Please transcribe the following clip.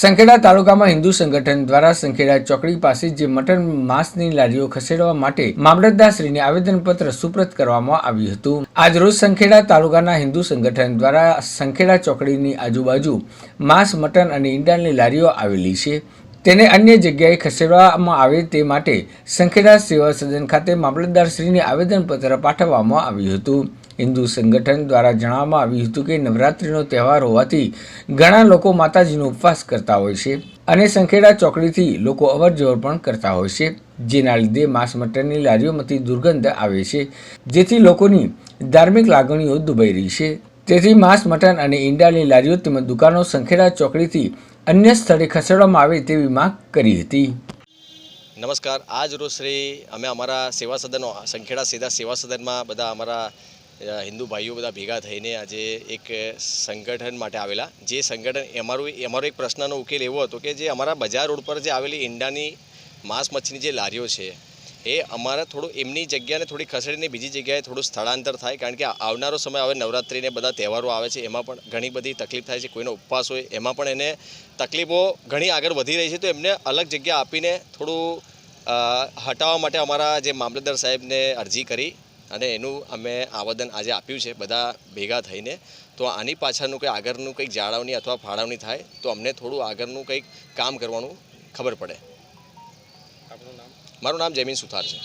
સંખેડા તાલુકામાં હિન્દુ સંગઠન દ્વારા સંખેડા ચોકડી પાસે જે મટન માંસની લારીઓ ખસેડવા માટે મામલતદારશ્રીને આવેદનપત્ર સુપ્રત કરવામાં આવ્યું હતું. આજરોજ સંખેડા તાલુકાના હિન્દુ સંગઠન દ્વારા સંખેડા ચોકડીની આજુબાજુ માંસ, મટન અને ઈંડાની લારીઓ આવેલી છે. તેને અન્ય જગ્યાએ ખસેડવામાં આવે તે માટે સંખેડા સેવા સદન ખાતે મામલતદારશ્રીને આવેદનપત્ર પાઠવવામાં આવ્યું હતું. હિન્દુ સંગઠન દ્વારા જણાવવામાં આવ્યું હતું કે નવરાત્રિનો તહેવાર હોવાથી ઘણા લોકો માતાજીનો ઉપવાસ કરતા હોય છે અને સંખેડા ચોકડીથી લોકો અવરજવર પણ કરતા હોય છે, જેના લીધે માંસ મટનની લારીઓમાંથી દુર્ગંધ આવે છે, જેથી લોકોની ધાર્મિક લાગણીઓ દુભાઈ રહી છે. તેથી માંસ મટન અને ઈંડાની લારીઓ તેમજ દુકાનો સંખેડા ચોકડીથી અન્ય સ્થળે ખસેડવામાં આવે તેવી માંગ કરી હતી. નમસ્કાર. આજ રોજ શ્રી અમે અમારા સેવા સદનો સંખેડા સીધા સેવા સદનમાં બધા અમારા હિન્દુ ભાઈઓ બધા ભેગા થઈને આજે એક સંગઠન માટે આવેલા. જે સંગઠન અમારું અમારો એક પ્રશ્નનો ઉકેલ એવો હતો કે જે અમારા બજાર રોડ પર જે આવેલી ઈંડાની માંસ મચ્છીની જે લારીઓ છે, એ અમારે થોડું, એમની જગ્યાને થોડી ખસેડીને બીજી જગ્યાએ થોડું સ્થળાંતર થાય, કારણ કે આવનારો સમય આવે નવરાત્રિને બધા તહેવારો આવે છે, એમાં પણ ઘણી બધી તકલીફ થાય છે, કોઈનો ઉપવાસ હોય, એમાં પણ એને તકલીફો ઘણી આગળ વધી રહી છે, તો એમને અલગ જગ્યા આપીને થોડું હટાવવા માટે અમારા જે મામલતદાર સાહેબને અરજી કરી અને એનું અમે આવેદન આજે આપ્યું છે બધા ભેગા થઈને. તો આની પાછળનું કંઈ આગળનું કંઈક જાળવણી અથવા ફાળવણી થાય તો અમને થોડું આગળનું કંઈક કામ કરવાનું ખબર પડે. મારું નામ જમીન સુથાર છે.